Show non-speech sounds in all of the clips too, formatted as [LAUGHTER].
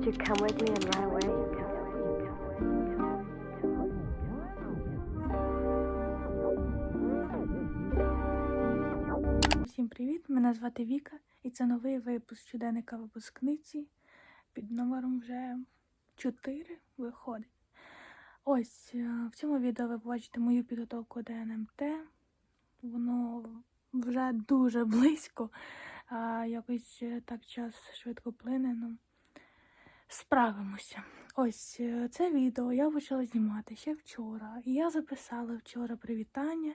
Would you come with me and run away? Всім привіт! Мене звати Віка, і це новий випуск щоденника випускниці. Під номером вже 4 виходить. Ось е, в цьому відео ви побачите мою підготовку до НМТ. Воно вже дуже [LAUGHS] близько. Якось е, так час швидко плине. Ну, справимося. Ось е, це відео я почала знімати ще вчора. І я записала вчора привітання.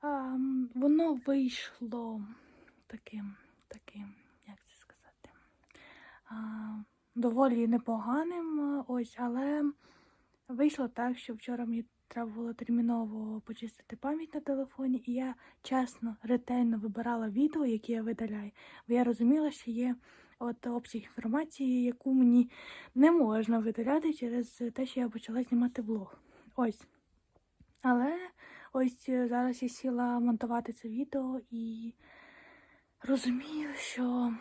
А, воно вийшло таким, таким, як це сказати, а, доволі непоганим. Ось, але вийшло так, що вчора мені треба було терміново почистити пам'ять на телефоні, і я чесно, ретельно вибирала відео, які я видаляю. Бо я розуміла, що є от обсяг інформації, яку мені не можна видаляти через те, що я почала знімати влог. Ось. Але ось е, зараз я сіла монтувати це відео і розумію, що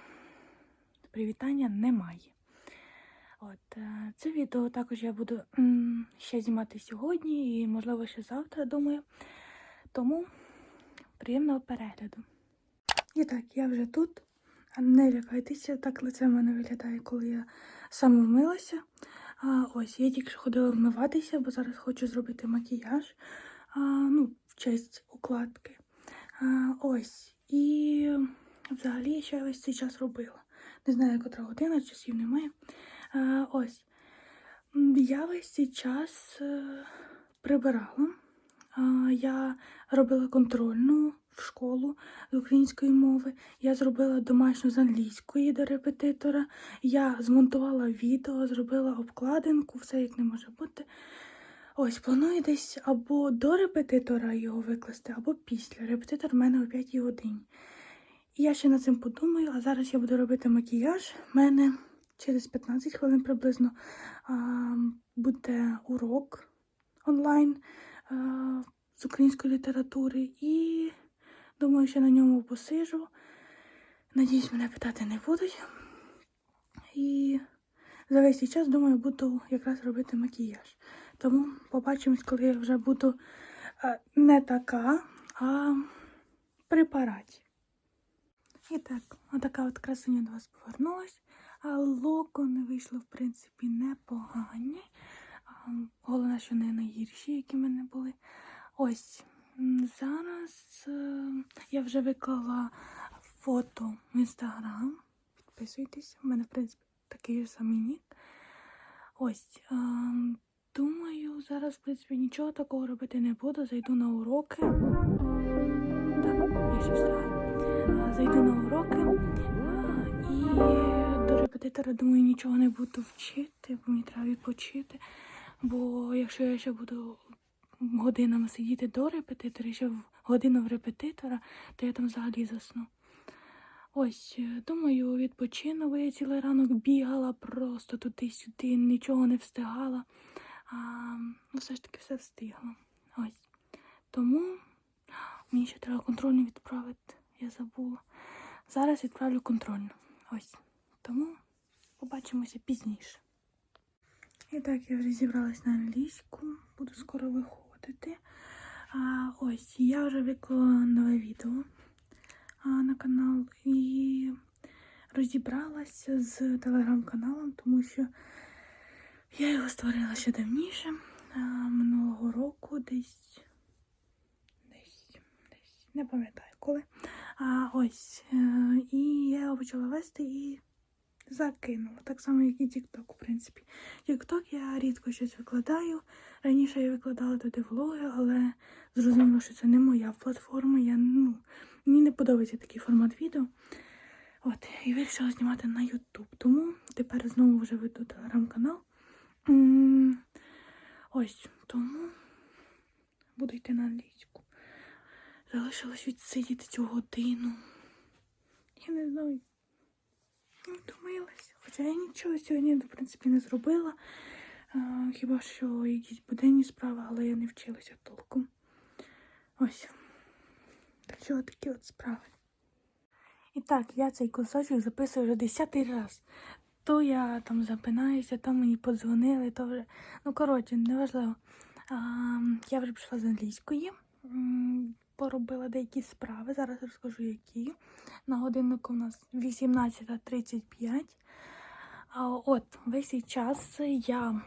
привітання немає. От е, це відео також я буду ще знімати сьогодні і, можливо, ще завтра, думаю. Тому приємного перегляду. І так, я вже тут. Не лякайтеся, так лице в мене виглядає, коли я саме вмилася. А, ось, я тільки ходила вмиватися, бо зараз хочу зробити макіяж. А, ну, в честь укладки. А, ось. І взагалі я весь цей час робила. Не знаю, котра година, часів немає. А, ось. Я весь цей час е, прибирала. Я робила контрольну в школу з української мови. Я зробила домашню з англійської до репетитора. Я змонтувала відео, зробила обкладинку, все як не може бути. Ось, планую десь або до репетитора його викласти, або після. Репетитор в мене о 5 годині. І я ще над цим подумаю, а зараз я буду робити макіяж. У мене через 15 хвилин приблизно а, буде урок онлайн а, з української літератури. І думаю, що на ньому посижу. Надіюсь, мене питати не будуть. І за весь цей час, думаю, буду якраз робити макіяж. Тому побачимось, коли я вже буду е, не така, а при. І так, отака от красуня до вас повернулась. А локо не вийшло, в принципі, непогані. Головне, що не найгірші, які в мене були. Ось зараз е, я вже виклала фото в інстаграм. Підписуйтесь, у мене, в принципі, такий же самий нік. Ось. ем, Думаю, зараз, в принципі, нічого такого робити не буду. Зайду на уроки. Так, я ще встигаю. А, Зайду на уроки. І до репетитора, думаю, нічого не буду вчити, бо мені треба відпочити. Бо якщо я ще буду годинами сидіти до репетитора, ще в годину в репетитора, то я там взагалі засну. Ось, е, думаю, відпочину, я цілий ранок бігала просто туди-сюди, нічого не встигала. А, ну, все ж таки все встигла. Ось. Тому мені ще треба контрольну відправити, я забула. Зараз відправлю контрольну. Ось. Тому побачимося пізніше. І так, я вже зібралась на англійську, буду скоро виходити. А, ось, я вже виклала нове відео а, на канал і розібралася з телеграм-каналом, тому що я його створила ще давніше, а, минулого року, десь, десь, десь, не пам'ятаю коли. А ось, е, і я його почала вести і закинула. Так само, як і TikTok, в принципі. TikTok я рідко щось викладаю. Раніше я викладала туди влоги, але зрозуміла, що це не моя платформа. Я, ну, мені не подобається такий формат відео. От, і вирішила знімати на YouTube. Тому тепер знову вже веду телеграм-канал. Ось, тому буду йти на англійську. Залишилось відсидіти цю годину. Я не знаю. Не втомилась. Хоча я нічого сьогодні, в принципі, не зробила. Хіба що якісь буденні справи, але я не вчилася толком. Ось. Так що такі от справи. І так, я цей кусочок записую вже десятий раз. То я там запинаюся, то мені подзвонили, то вже. Ну, коротше, неважливо. А, я вже пішла з англійської, поробила деякі справи. Зараз розкажу, які. На годиннику у нас 18.35. А от весь цей час я.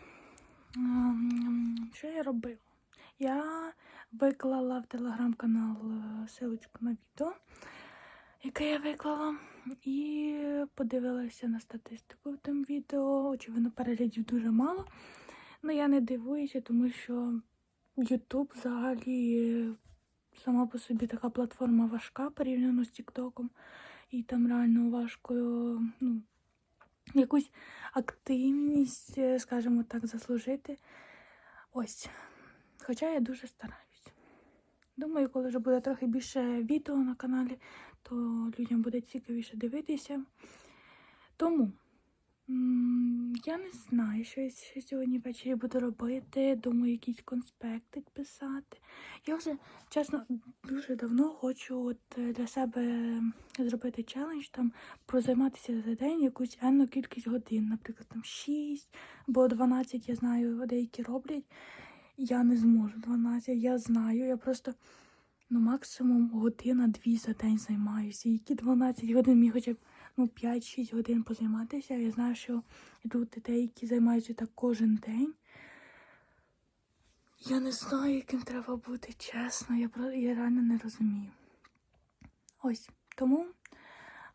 ем, Що я робила? Я виклала в телеграм-канал е, силочку на відео, яке я виклала, і подивилася на статистику в тому відео. Очевидно, переглядів дуже мало. Ну я не дивуюся, тому що YouTube взагалі сама по собі така платформа важка порівняно з Тіктоком. І там реально важко ну, якусь активність, е, скажімо так, заслужити. Ось. Хоча я дуже стараюсь. Думаю, коли вже буде трохи більше відео на каналі, то людям буде цікавіше дивитися. Тому я не знаю, що я сьогодні ввечері буду робити. Думаю, якийсь конспектик писати. Я вже, чесно, дуже давно хочу от е, для себе зробити челендж, там прозайматися за день якусь енну кількість годин, наприклад, там 6 або 12, я знаю, деякі роблять. Я не зможу 12, я знаю. Я просто ну, максимум година-дві за день займаюся. Які 12 годин мені хоча б ну, 5-6 годин позайматися. Я знаю, що йдуть деякі займаються так кожен день. Я не знаю, яким треба бути, чесно. Я, я реально не розумію. Ось тому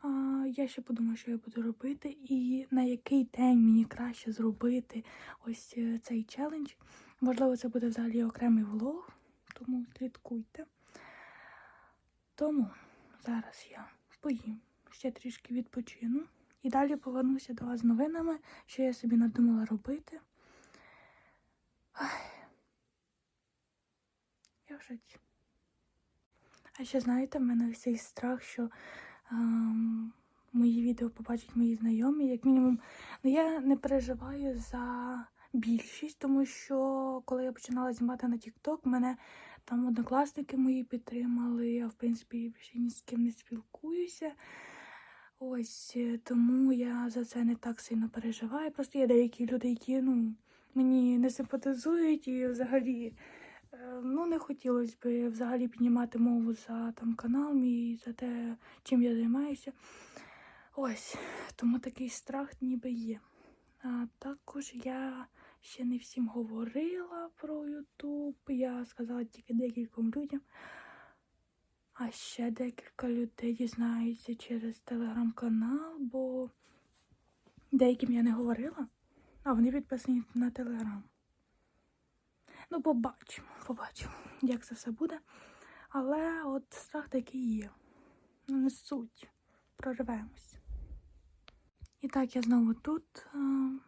а, я ще подумаю, що я буду робити, і на який день мені краще зробити ось е, цей челендж. Можливо, це буде взагалі окремий влог, тому слідкуйте. Тому зараз я поїм, ще трішки відпочину. І далі повернуся до вас з новинами, що я собі надумала робити. Ай. Я в шоці. А ще знаєте, в мене цей страх, що ем, мої відео побачать мої знайомі. Як мінімум, ну я не переживаю за більшість, тому що коли я починала знімати на TikTok, мене там однокласники мої підтримали. Я, в принципі, більше ні з ким не спілкуюся. Ось е, тому я за це не так сильно переживаю. Просто є деякі люди, які ну, мені не симпатизують і взагалі. е, Ну, не хотілося б взагалі піднімати мову за там канал мій, за те, чим я займаюся. Ось, тому такий страх ніби є. А також я ще не всім говорила про Ютуб. Я сказала тільки декільком людям. А ще декілька людей дізнаються через телеграм-канал, бо деяким я не говорила, а вони підписані на телеграм. Ну, побачимо, побачимо, як це все буде. Але от страх такий є. Ну, не суть. Прорвемось. І так, я знову тут, е,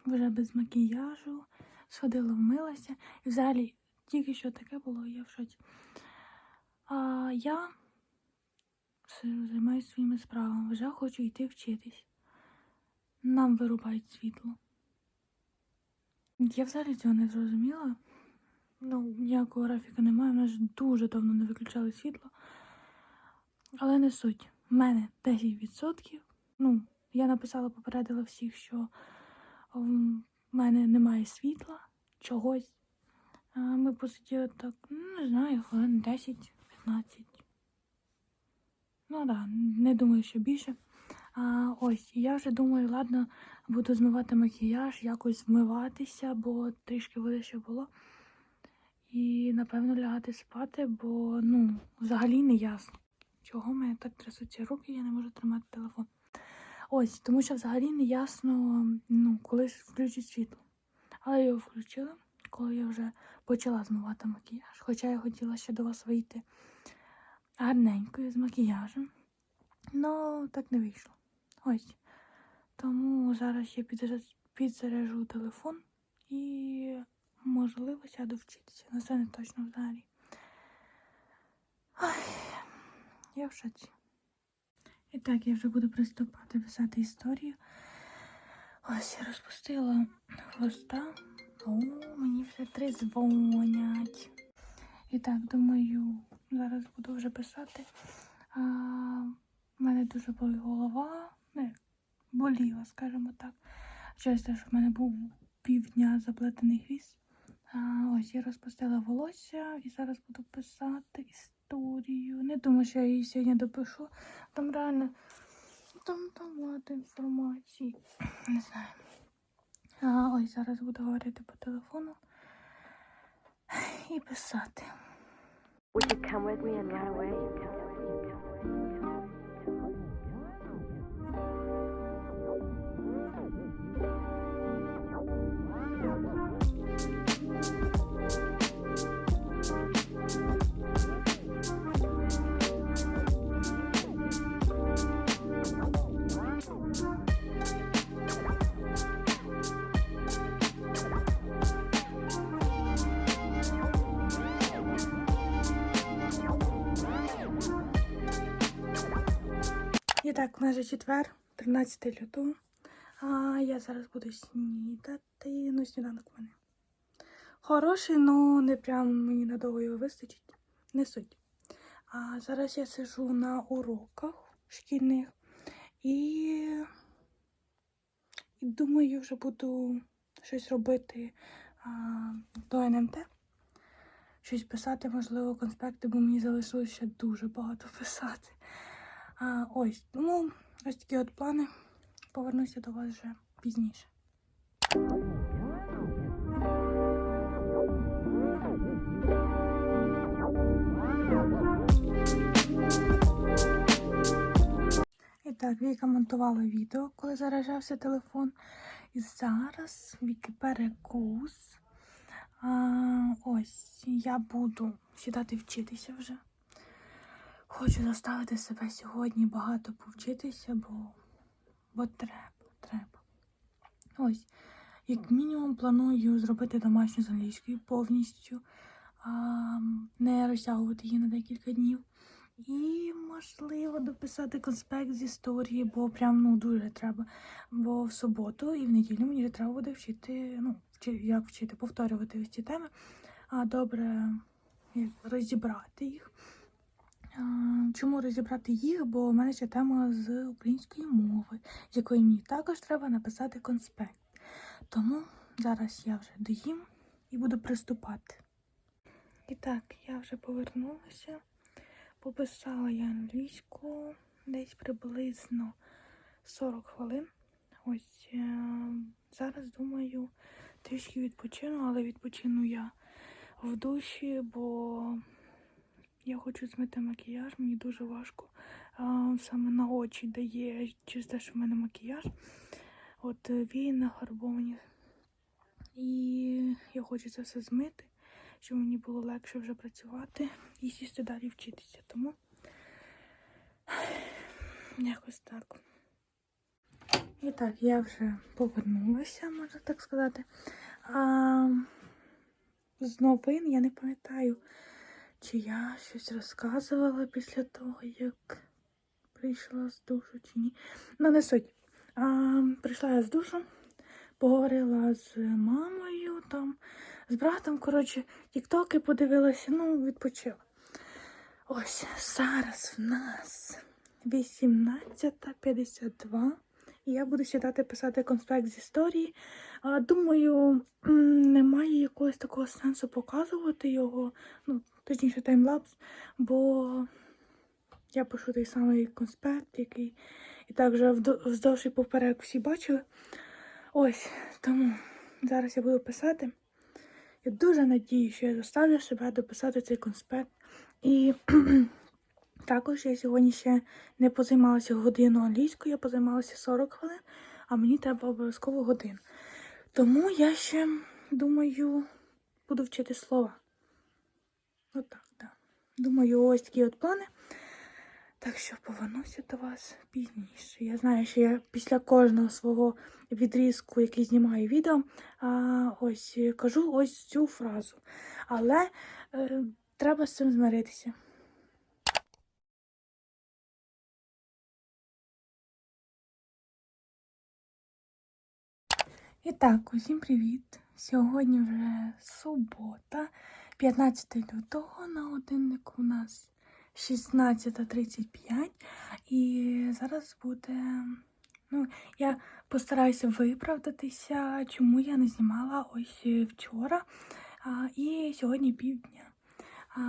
вже без макіяжу, сходила, вмилася. І взагалі, тільки що таке було, я в шоці. А я займаюся своїми справами, вже хочу йти вчитись. Нам вирубають світло. Я взагалі цього не зрозуміла. Ну, ніякого графіка немає, в нас дуже давно не виключали світло. Але не суть. У мене 10%. Ну, я написала, попередила всіх, що в мене немає світла, чогось. Ми посиділи так, ну, не знаю, хвилин 10-15. Ну да, не думаю, що більше. А, ось, я вже думаю, ладно, буду змивати макіяж, якось вмиватися, бо трішки води ще було. І, напевно, лягати спати, бо ну, взагалі не ясно. Чого в мене так трясуться руки, я не можу тримати телефон. Ось, тому що взагалі не ясно, ну, коли включить світло. Але я його включила, коли я вже почала змивати макіяж. Хоча я хотіла ще до вас вийти гарненькою з макіяжем. Ну, так не вийшло. Ось. Тому зараз я підзаряжу телефон і, можливо, сяду вчитися. На це не точно взагалі. Ой, я в шоці. І так, я вже буду приступати писати історію. Ось я розпустила хвоста. О, мені вже три дзвонять. І так, думаю, зараз буду вже писати. А, в мене дуже болить голова. Не, боліла, скажімо так. Через те, що в мене був півдня заплетений хвіст. А, ось я розпустила волосся і зараз буду писати історію. Не думаю, що я її сьогодні допишу. Там реально там, там багато інформації. Не знаю. А, ось зараз буду говорити по телефону [SIGHS] і писати. Would you come with me and run away? І так, у нас же четвер, 13 лютого. А я зараз буду снідати. Ну, сніданок в мене. Хороший, ну не прям мені надовго його вистачить. Не суть. А зараз я сижу на уроках шкільних і, і думаю, вже буду щось робити а, до НМТ. Щось писати, можливо, конспекти, бо мені залишилось ще дуже багато писати. А, ось, тому ось такі от плани. Повернуся до вас вже пізніше. І так, Віка монтувала відео, коли заражався телефон. І зараз Віки перекус. А, ось я буду сідати вчитися вже. Хочу заставити себе сьогодні багато повчитися, бо, бо треба, треба. Ось, як мінімум, планую зробити домашню з англійською повністю, а, не розтягувати її на декілька днів. І, можливо, дописати конспект з історії, бо прям ну дуже треба. Бо в суботу і в неділю мені треба буде вчити, ну, як вчити, повторювати ось ці теми, а добре розібрати їх. Чому розібрати їх? Бо в мене ще тема з української мови, з якої мені також треба написати конспект. Тому зараз я вже доїм і буду приступати. І так, я вже повернулася. Пописала я англійську десь приблизно 40 хвилин. Ось е, зараз думаю, трішки відпочину, але відпочину я в душі, бо я хочу змити макіяж, мені дуже важко. А, саме на очі дає через те, що в мене макіяж. От е, вії нафарбовані. І я хочу це все змити, щоб мені було легше вже працювати і сісти далі вчитися. Тому якось так. І так, я вже повернулася, можна так сказати. А, з новин я не пам'ятаю, чи я щось розказувала після того, як прийшла з душу, чи ні. Ну, не суть. А, прийшла я з душу, поговорила з мамою, там, з братом, коротше, тіктоки подивилася, ну, відпочила. Ось зараз в нас 18.52. І я буду сідати писати конспект з історії. Думаю, немає якогось такого сенсу показувати його, ну, точніше, таймлапс, бо я пишу той самий конспект, який і так вже вздовж і поперек всі бачили. Ось, тому зараз я буду писати. Я дуже надію, що я заставлю себе дописати цей конспект. І [CLEARS THROAT] також я сьогодні ще не позаймалася годину англійською, я позаймалася 40 хвилин, а мені треба обов'язково годину. Тому я ще думаю, буду вчити слова. Отак, так. Думаю, ось такі от плани. Так що повернуся до вас пізніше. Я знаю, що я після кожного свого відрізку, який знімаю відео, ось е, кажу ось цю фразу. Але е, треба з цим змиритися. І так, усім привіт! Сьогодні вже субота, 15 лютого на годиннику у нас 16.35. І зараз буде Ну, я постараюся виправдатися, чому я не знімала ось вчора а, і сьогодні півдня. А,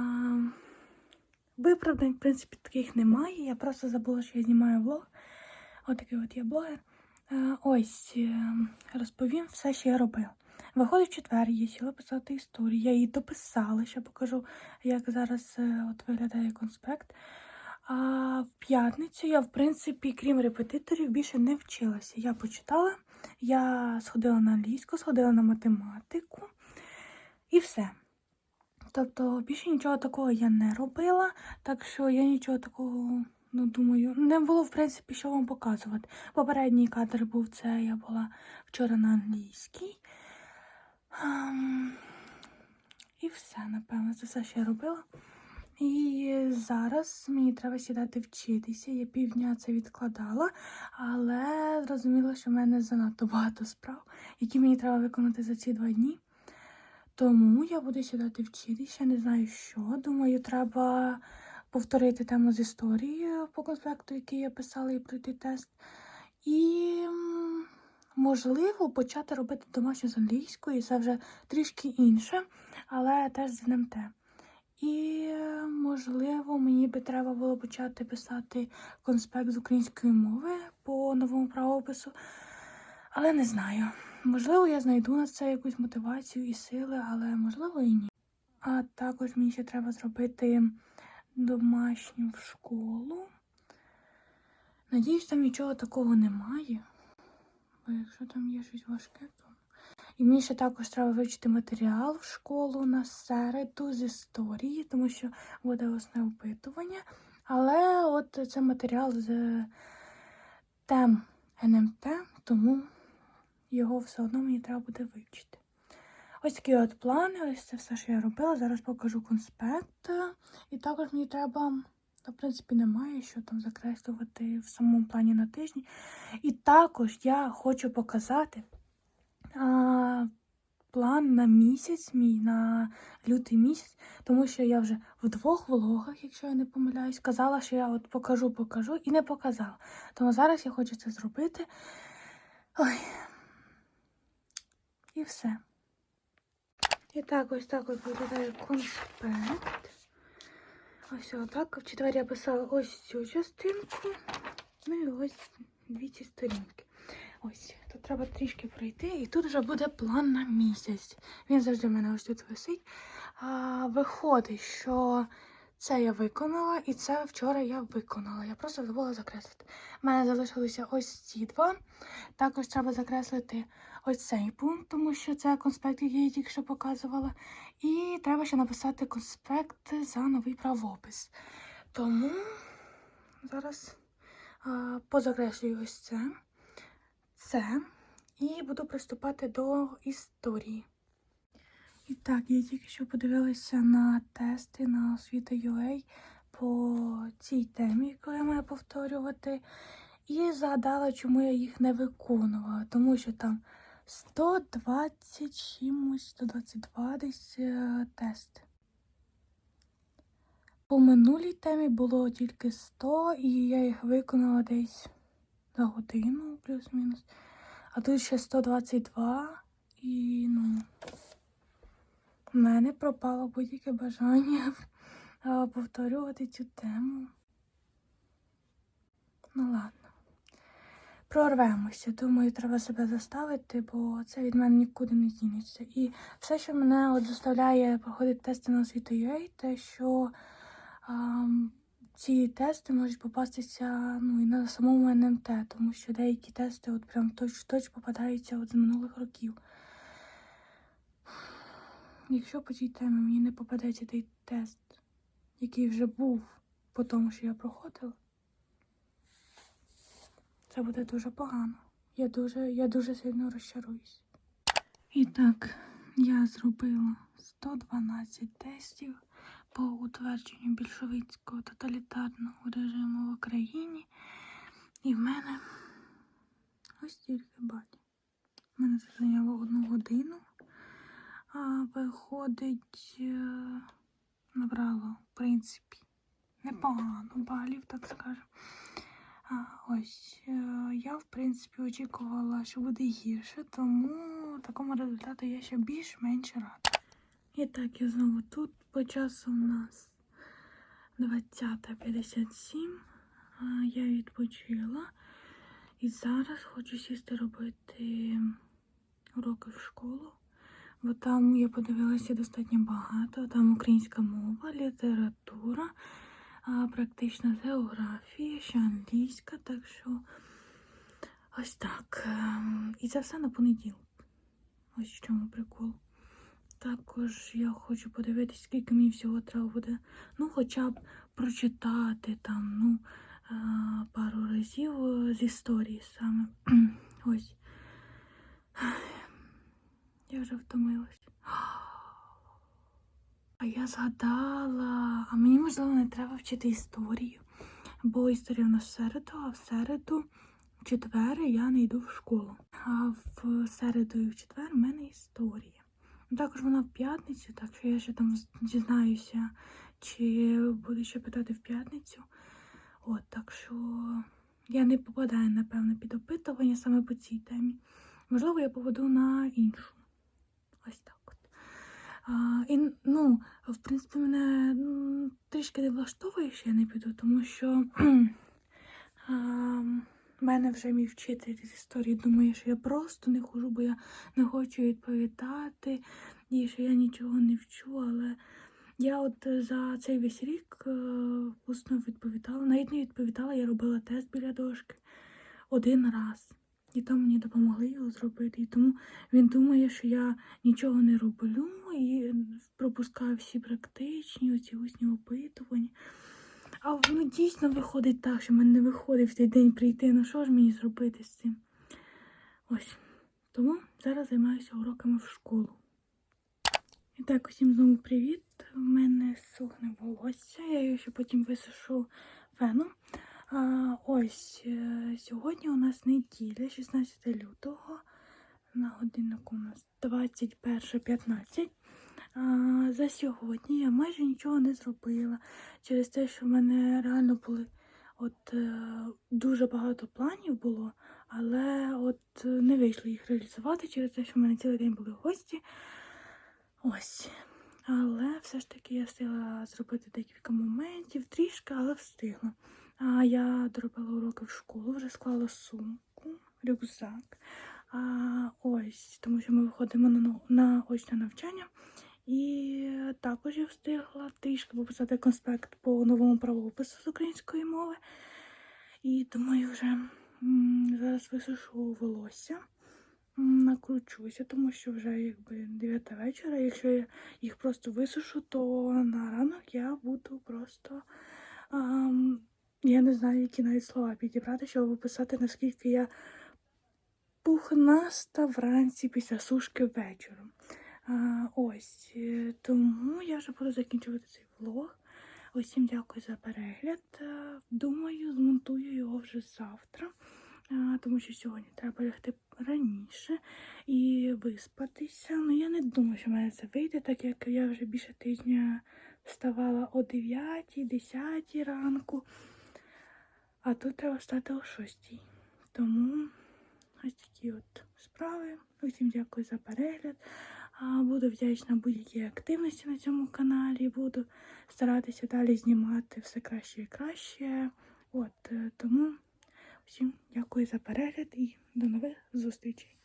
виправдань, в принципі, таких немає. Я просто забула, що я знімаю влог. Отакий от я блогер. Ось е, розповім все, що я робила. Виходить в четвер, я сіла писати історію. Я її дописала, ще покажу, як зараз е, от виглядає конспект. А в п'ятницю я, в принципі, крім репетиторів, більше не вчилася. Я почитала, я сходила на англійську, сходила на математику і все. Тобто більше нічого такого я не робила, так що я нічого такого, ну думаю, не було в принципі, що вам показувати. Попередній кадр був це, я була вчора на англійській. Ам, І все, напевно, це все, що я робила. І зараз мені треба сідати вчитися. Я півдня це відкладала, але зрозуміла, що в мене занадто багато справ, які мені треба виконати за ці два дні. Тому я буду сідати вчитися, не знаю що. Думаю, треба повторити тему з історії по конспекту, який я писала, і пройти тест. І, можливо, почати робити домашню з англійської. Це вже трішки інше, але теж з НМТ. І, можливо, мені би треба було почати писати конспект з української мови по новому правопису. Але не знаю. Можливо, я знайду на це якусь мотивацію і сили, але можливо і ні. А також мені ще треба зробити домашню в школу. Надіюсь, там нічого такого немає. Бо якщо там є щось важке, то. І мені ще також треба вивчити матеріал в школу на середу з історії, тому що буде осне опитування. Але от це матеріал з тем НМТ, тому його все одно мені треба буде вивчити. Ось такі от плани, ось це все, що я робила. Зараз покажу конспект. І також мені треба, та, в принципі, немає що там закреслювати в самому плані на тижні. І також я хочу показати а, план на місяць, мій на лютий місяць, тому що я вже в двох влогах, якщо я не помиляюсь, казала, що я от покажу, покажу і не показала. Тому зараз я хочу це зробити. Ой. І все. І так, ось так от виглядає конспект. Ось отак. В четвер я писала ось цю частинку. Ну і ось дві ці сторінки. Ось, тут треба трішки пройти, і тут вже буде план на місяць. Він завжди в мене ось тут висить. А, виходить, що це я виконала, і це вчора я виконала. Я просто забула закреслити. У мене залишилися ось ці два. Також треба закреслити ось цей пункт, тому що це конспект, який я тільки що показувала. І треба ще написати конспект за новий правопис. Тому зараз а, позакреслюю ось це, це і буду приступати до історії. І так, я тільки що подивилася на тести на освіта UA по цій темі, яку я маю повторювати. І згадала, чому я їх не виконувала, тому що там 120 чимось, 122 десь е, тест. По минулій темі було тільки 100, і я їх виконала десь за годину, плюс-мінус. А тут ще 122 і ну. В мене пропало будь-яке бажання повторювати цю тему. Ну ладно. Прорвемося. Думаю, треба себе заставити, бо це від мене нікуди не дінеться. І все, що мене от заставляє проходити тести на освіту UA, те, що а, ці тести можуть попастися ну, і на самому НМТ, тому що деякі тести от прям точ-точ попадаються от з минулих років. Якщо по цій темі мені не попадеться той тест, який вже був по тому, що я проходила, це буде дуже погано. Я дуже, я дуже сильно розчаруюсь. І так, я зробила 112 тестів по утвердженню більшовицького тоталітарного режиму в Україні. І в мене ось тільки балів. У мене це зайняло одну годину. Виходить, е, набрала, в принципі, непогано балів, так скажемо. Ось е, я, в принципі, очікувала, що буде гірше, тому такому результату я ще більш-менш рада. І так, я знову тут. По часу у нас 20.57. А, Я відпочила. І зараз хочу сісти робити уроки в школу. Бо там я подивилася достатньо багато. Там українська мова, література, практична географія, ще англійська, так що ось так. Ем, І це все на понеділок. Ось в чому прикол. Також я хочу подивитися, скільки мені всього треба буде. Ну, хоча б прочитати там, ну, е, пару разів е, з історії саме. [CLEARS THROAT] Ось. Я вже втомилась. [GASPS] А я згадала, а мені можливо не треба вчити історію, бо історія в нас в середу, а в середу, в четвер я не йду в школу. А в середу і в четвер в мене історія. Ну, Також вона в п'ятницю, так що я ще там дізнаюся, чи буду ще питати в п'ятницю. От, так що я не попадаю, напевно, під опитування саме по цій темі. Можливо, я поведу на іншу. Ось так от. А, і, ну, в принципі, мене трішки не влаштовує, що я не піду, тому що [CLEARS THROAT] а, мене вже мій вчитель з історії думає, що я просто не хожу, бо я не хочу відповідати, і що я нічого не вчу, але я от за цей весь рік е, усно відповідала. Навіть не відповідала, я робила тест біля дошки один раз. І там мені допомогли його зробити. І тому він думає, що я нічого не роблю і пропускаю всі практичні, оці усні опитування. А ну, дійсно виходить так, що мене не виходить в цей день прийти. Ну що ж мені зробити з цим? Ось. Тому зараз займаюся уроками в школу. І так, усім знову привіт. У мене сухне волосся, я його ще потім висушу феном. А, ось е, сьогодні у нас неділя, 16 лютого. На годиннику у нас 21.15. А, за сьогодні я майже нічого не зробила через те, що в мене реально були от е, дуже багато планів було, але от е, не вийшло їх реалізувати через те, що в мене цілий день були гості. Ось. Але все ж таки я встигла зробити декілька моментів, трішки, але встигла. А я доробила уроки в школу, вже склала сумку, рюкзак. А, ось, тому що ми виходимо на, на очне навчання. І також я встигла трішки пописати конспект по новому правопису з української мови. І думаю, вже зараз висушу волосся, накручуся, тому що вже якби 9 вечора. Якщо я їх просто висушу, то на ранок я буду просто. ам, я не знаю, які навіть слова підібрати, щоб описати, наскільки я пухнаста вранці після сушки вечором. А, ось, е, тому я вже буду закінчувати цей влог. Усім дякую за перегляд. Е, Думаю, змонтую його вже завтра, тому що сьогодні треба лягти раніше і виспатися. Ну, я не думаю, що в мене це вийде, так як я вже більше тижня вставала о 9-10 ранку, а тут треба встати о 6. Тому ось такі от справи. Усім дякую за перегляд. Буду вдячна будь-якій активності на цьому каналі. Буду старатися далі знімати все краще і краще. От е, тому всім дякую за перегляд і до нових зустрічей.